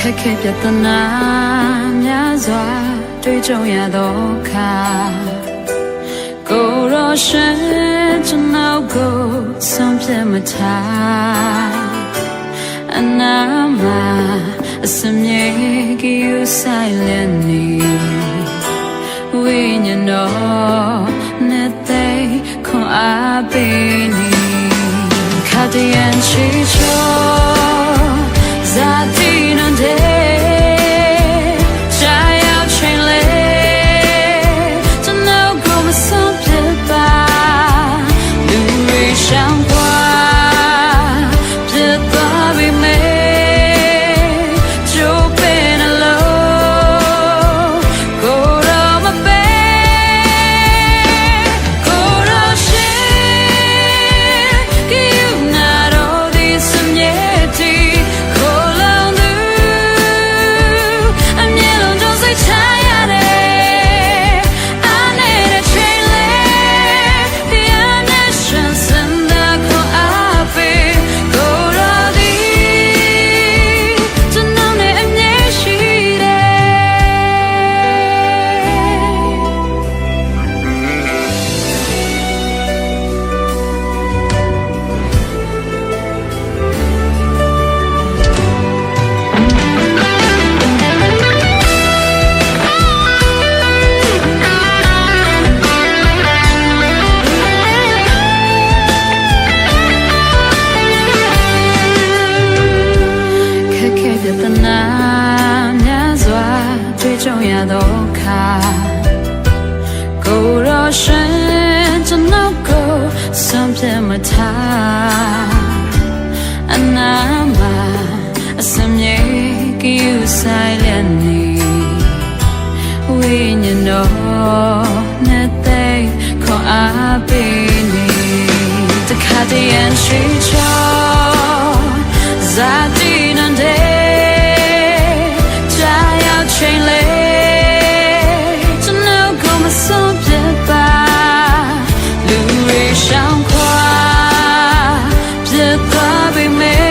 ခဲ့ပြဿနာများစွာတွေ့ကြုံရသောအခါကိုယ်ရောရှင်ကျွန်တော်ကိုဆုံးဖြတ်မထားအနာမအစမြေကယူဆိုင်လနေဝိညာဉ်တော်နဲ့သိခွန်အားပေးနေခါတရန်ချီချော ကြုံရသောအခါကိုယ်တော်ရှင်ကျွန်တော်ကိုဆုံးဖြတ်မထားအနာမအစမြေကယူဆိုင်လနေဝိညာဉ်တော်နဲ့သိခေါ်အားပေးနေတခါတည်းရန်ရှိချော de menos.